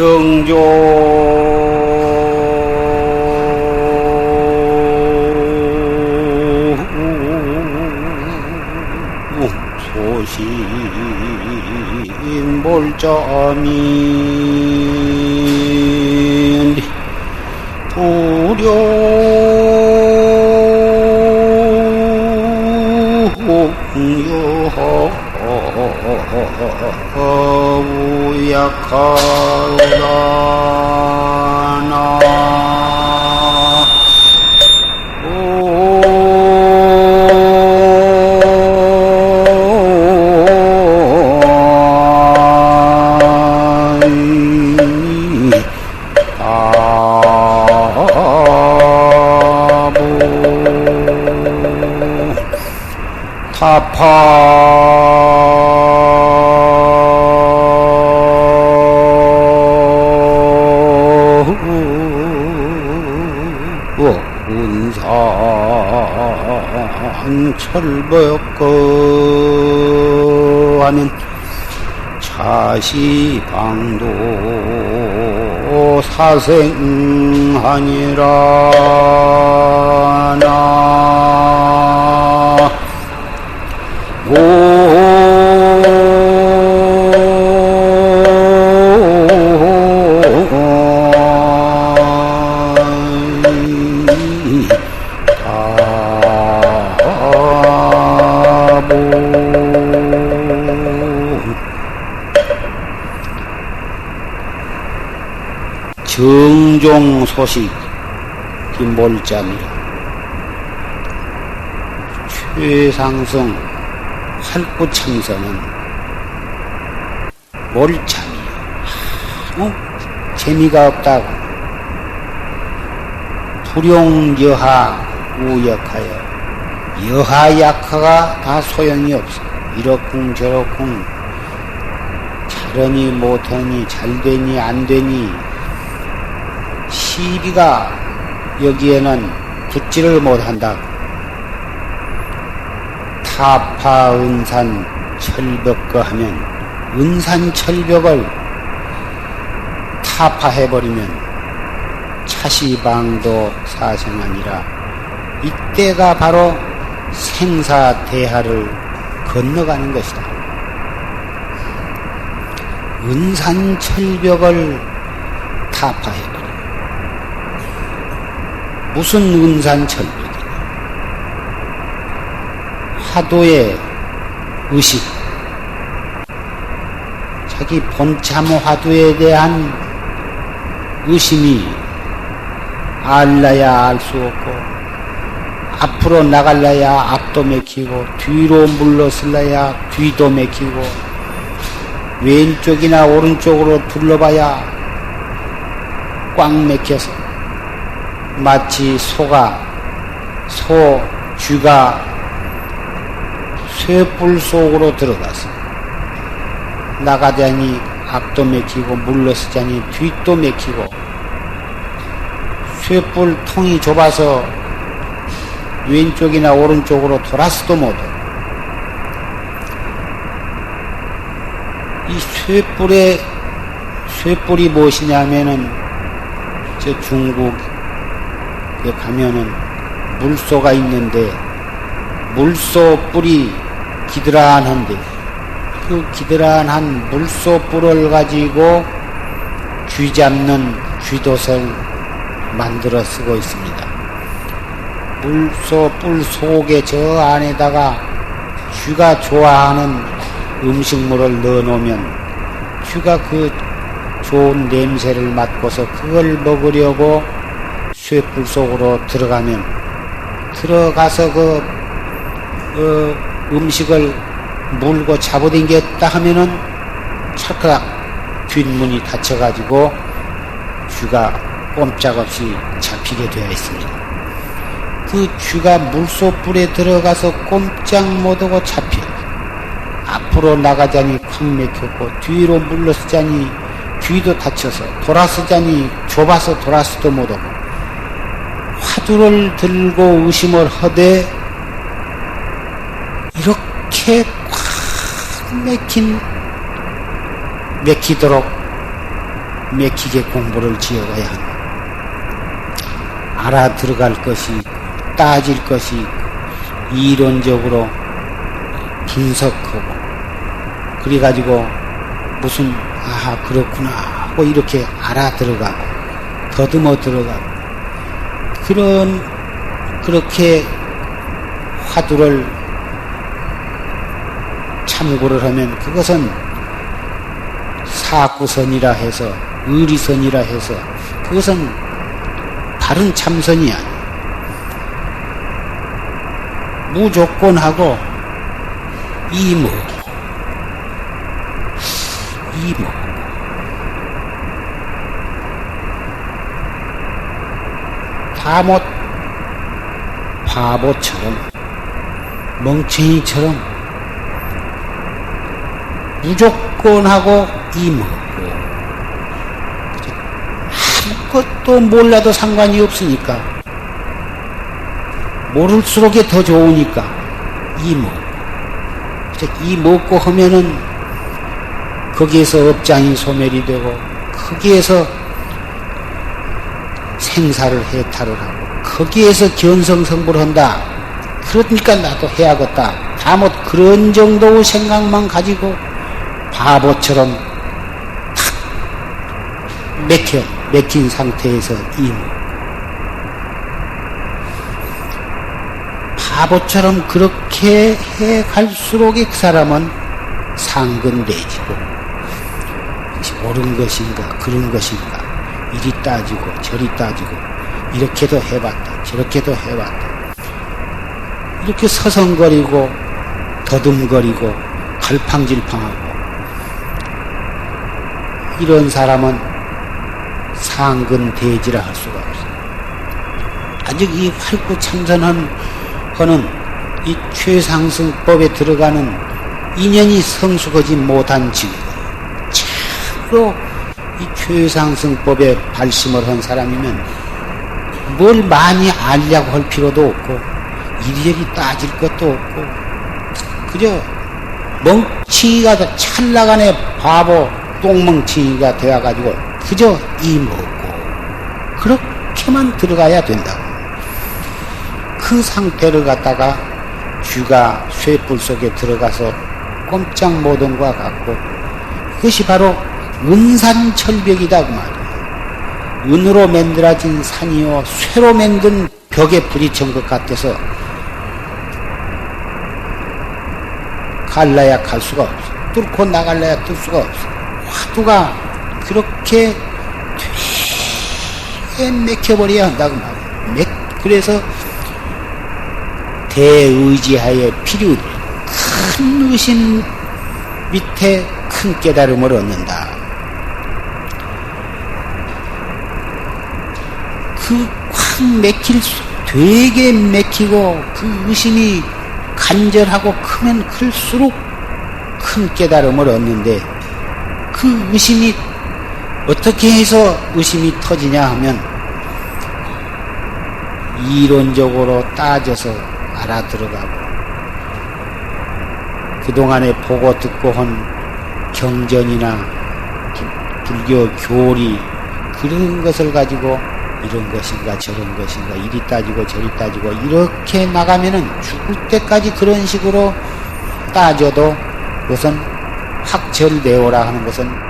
정조 소식 몰자민 우 약하나 타파 운산 철벽거 하면 차시방도 사생하니라 나 정종 소식 김몰자입니다. 최상성 활구참선은 몰참이요. 아무 재미가 없다고. 불용여하 우역하여 여하약하가 다 소용이 없어. 이렇쿵 저렇쿵 잘하니 못하니 잘되니 안되니 시비가 여기에는 붙지를 못한다. 타파 은산 철벽거 하면 은산 철벽을 타파해버리면 차시방도 사생아니라 이때가 바로 생사대하를 건너가는 것이다. 은산 철벽을 타파해버려. 무슨 은산 철벽이냐? 화도의 의식, 자기 본참 화두에 대한 의심이 알라야 알 수 없고, 앞으로 나갈라야 앞도 맥히고, 뒤로 물러설라야 뒤도 맥히고, 왼쪽이나 오른쪽으로 둘러봐야 꽉 맥혀서, 마치 소가, 소, 쥐가 쇠뿔 속으로 들어가서 나가자니 앞도 맥히고 물러서자니 뒷도 맥히고 쇠뿔 통이 좁아서 왼쪽이나 오른쪽으로 돌아서도 못해. 이 쇠뿔의 쇠뿔이 무엇이냐면은 저 중국에 가면은 물소가 있는데 물소 뿔이 기드란한데 그 기드란한 물소 뿔을 가지고 귀 잡는 귀돛을 만들어 쓰고 있습니다. 물소 뿔 속에 저 안에다가 쥐가 좋아하는 음식물을 넣어 놓으면 쥐가 그 좋은 냄새를 맡고서 그걸 먹으려고 쇠뿔 속으로 들어가면 들어가서 그, 그 음식을 물고 잡아당겼다 하면은 찰칵 뒷문이 닫혀가지고 쥐가 꼼짝없이 잡히게 되어 있습니다. 그 쥐가 물소불에 들어가서 꼼짝 못하고 잡혀. 앞으로 나가자니 콱 맥혔고 뒤로 물러서자니 귀도 다쳐서 돌아서자니 좁아서 돌아서도 못하고 화두를 들고 의심을 하되 이렇게 꽉 맥힌 맥히도록 맥히게 공부를 지어가야 한다. 알아 들어갈 것이 있고, 따질 것이 이론적으로 분석하고, 그래가지고 무슨, 아, 그렇구나 하고 이렇게 알아 들어가고, 더듬어 들어가고, 그런, 그렇게 화두를 참고를 하면 그것은 사구선이라 해서 의리선이라 해서 그것은 다른 참선이 아니야. 무조건하고 이모 이모 다못 바보처럼 멍청이처럼 무조건 하고 이먹고 아무것도 몰라도 상관이 없으니까 모를수록에 더 좋으니까 이먹고. 이 먹고 하면은 거기에서 업장이 소멸이 되고 거기에서 생사를 해탈을 하고 거기에서 견성성불을 한다. 그러니까 나도 해야겠다. 다못 그런 정도의 생각만 가지고 바보처럼 탁 맥혀, 맥힌 상태에서 이무. 바보처럼 그렇게 해 갈수록 그 사람은 상근돼지고, 옳은 것인가, 그런 것인가, 이리 따지고, 저리 따지고, 이렇게도 해봤다, 저렇게도 해봤다. 이렇게 서성거리고, 더듬거리고, 갈팡질팡하고, 이런 사람은 상근대지라 할 수가 없어요. 아직 이 활구 참선한 거는 이 최상승법에 들어가는 인연이 성숙하지 못한 증거예요. 참으로 이 최상승법에 발심을 한 사람이면 뭘 많이 알려고 할 필요도 없고 이리저리 따질 것도 없고 그저 멍치가 찰나간에 바보 똥멍치가 되어가지고 그저 이 먹고 그렇게만 들어가야 된다고. 그 상태를 갖다가 쥐가 쇠뿔 속에 들어가서 꼼짝 못한 것과 같고 그것이 바로 은산철벽이다 그 말이에요. 은으로 만들어진 산이요 쇠로 만든 벽에 부딪힌 것 같아서 갈라야 갈 수가 없어. 뚫고 나갈래야 뚫 수가 없어. 화두가 그렇게 되게 맥혀버려야 한다고 말이야. 맥, 그래서 대의지하에 필요, 큰 의심 밑에 큰 깨달음을 얻는다. 그확 맥힐 수, 되게 맥히고 그 의심이 간절하고 크면 클수록 큰 깨달음을 얻는데 그 의심이 어떻게 해서 의심이 터지냐 하면 이론적으로 따져서 알아들어가고 그동안에 보고 듣고 한 경전이나 불교 교리 그런 것을 가지고 이런 것인가 저런 것인가 이리 따지고 저리 따지고 이렇게 나가면은 죽을 때까지 그런 식으로 따져도 그것은 확철대오라 하는 것은